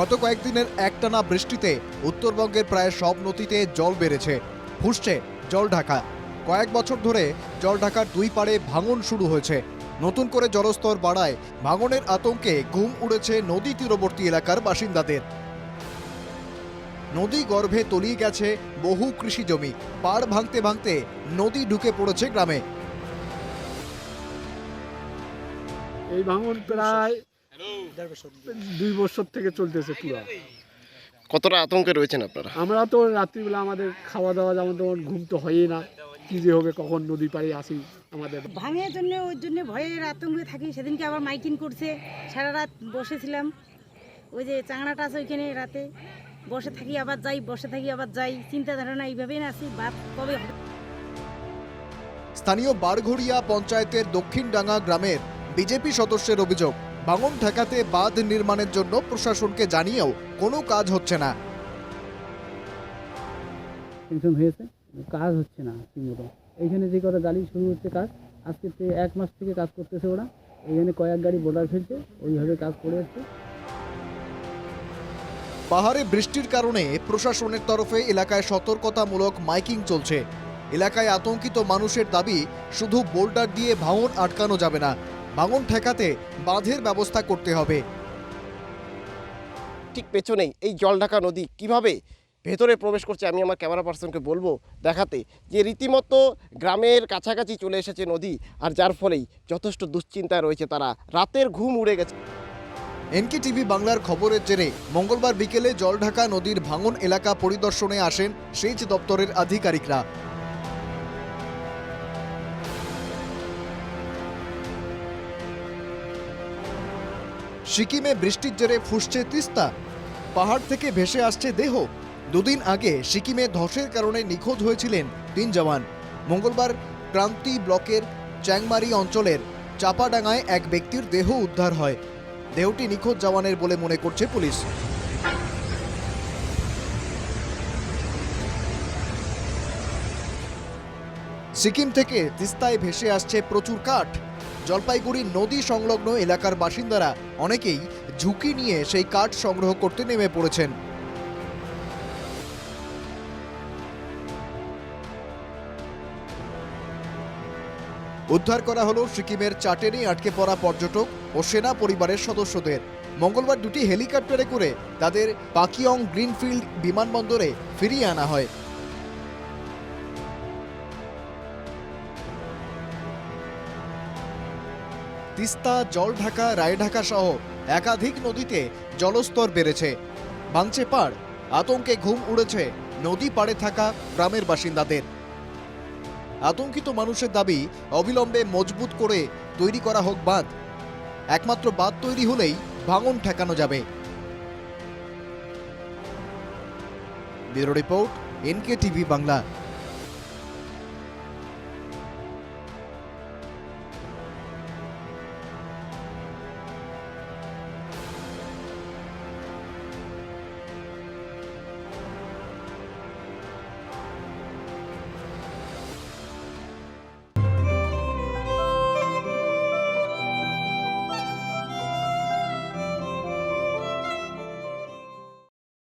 গত কয়েকদিনের একটানা বৃষ্টিতে উত্তরবঙ্গের প্রায় সব নদীতে জল বেড়েছে, ফুসছে জল ঢাকা। কয়েক বছর ধরে জল ঢাকার দুই পাড়ে ভাঙন শুরু হয়েছে। নতুন করে জলস্তর বাড়ায় ভাঙনের আতঙ্কে ঘুম উড়েছে নদী তীরবর্তী এলাকার বাসিন্দাদের। নদী গর্ভে তলিয়ে গেছে বহু কৃষি জমি, পাড় ভাঙতে ভাঙতে নদী ঢুকে পড়েছে গ্রামে। এই ভাঙন প্রায় দুই বছর থেকে চলতেছে পুরো। কতটা আতঙ্কে রয়েছেন আপনারা? আমরা তো রাত্রিবেলা আমাদের খাওয়া দাওয়া যেমন তেমন ঘুম তো হয়ই না। কি যে হবে কখন নদী পাড়ে আসি আমাদের। ভাঙের জন্য ওর জন্য ভয়ের আতঙ্কে থাকি। সেদিনকে আবার মাইকিং করছে। সারা রাত বসেছিলাম। ওই যে চাংড়াটা আছে ওইখানে রাতে। বসে থাকি আবার যাই বসে থাকি আবার যাই। চিন্তা ধারণা এইভাবেই না আছি। বাদ কবে হবে? স্থানীয় বারঘড়িয়া পঞ্চায়েতের দক্ষিণডাঙ্গা গ্রামের বিজেপি সদস্যের অভিযোগ ভাঙন ঠেকাতে বাঁধ নির্মাণের জন্য প্রশাসনকে জানিয়েও কোনো কাজ হচ্ছে না। টেনশন হয়েছে কাজ হচ্ছে না ঠিকমতো এইখানে যে কটা গাড়ি শুরু হচ্ছে কাজ আজকে এক মাস থেকে কাজ করতেছে ওরা। এইখানে কয়েক গাড়ি বোর্ডার ফেলছে ওইভাবে কাজ করে যাচ্ছে পাহাড়ে বৃষ্টির কারণে প্রশাসনের তরফে এলাকায় সতর্কতামূলক মাইকিং চলছে। এলাকায় আতঙ্কিত মানুষের দাবি শুধু বোল্ডার দিয়ে ভাঙন আটকানো যাবে না। ভাঙন ঠেকাতে বাঁধের ব্যবস্থা করতে হবে। ঠিক পেছনেই এই জলঢাকা নদী কীভাবে ভেতরে প্রবেশ করছে আমি আমার ক্যামেরা পার্সনকে বলব দেখাতে যে রীতিমতো গ্রামের কাছাকাছি চলে এসেছে নদী আর যার ফলেই যথেষ্ট দুশ্চিন্তায় রয়েছে তারা। রাতের ঘুম উড়ে গেছে। এনকে টিভি বাংলার খবরের জেরে মঙ্গলবার বিকেলে জলঢাকা নদীর ভাঙন এলাকা পরিদর্শনে আসেন সেচ দপ্তরের আধিকারিকরা। সিকিমে বৃষ্টির জেরে ফুসছে তিস্তা। পাহাড় থেকে ভেসে আসছে দেহ। দুদিন আগে সিকিমে ধসের কারণে নিখোঁজ হয়েছিলেন তিন জওয়ান। মঙ্গলবার ক্রান্তি ব্লকের চ্যাংমারি অঞ্চলের চাপাডাঙ্গায় এক ব্যক্তির দেহ উদ্ধার হয়। দেহটি নিখোঁজ জওয়ানের বলে মনে করছে পুলিশ। সিকিম থেকে তিস্তায় ভেসে আসছে প্রচুর কাঠ। জলপাইগুড়ি নদী সংলগ্ন এলাকার বাসিন্দারা অনেকেই ঝুঁকি নিয়ে সেই কাঠ সংগ্রহ করতে নেমে পড়েছেন। উদ্ধার করা হলো সিকিমের চাটেনি আটকে পড়া পর্যটক ও সেনা পরিবারের সদস্যদের। মঙ্গলবার দুটি হেলিকপ্টারে করে তাদের পাকিয়ং গ্রিনফিল্ড বিমানবন্দরে ফিরিয়ে আনা হয়। তিস্তা, জলঢাকা, রায়ঢাকা সহ একাধিক নদীতে জলস্তর বেড়েছে। ভাঙছে পাড়, আতঙ্কে ঘুম উড়েছে নদী পাড়ে থাকা গ্রামের বাসিন্দাদের। আতঙ্কিত মানুষের দাবি, অবিলম্বে মজবুত করে তৈরি করা হোক বাঁধ। একমাত্র বাঁধ তৈরি হলেই ভাঙন ঠেকানো যাবে। Bureau report NK TV Bangla.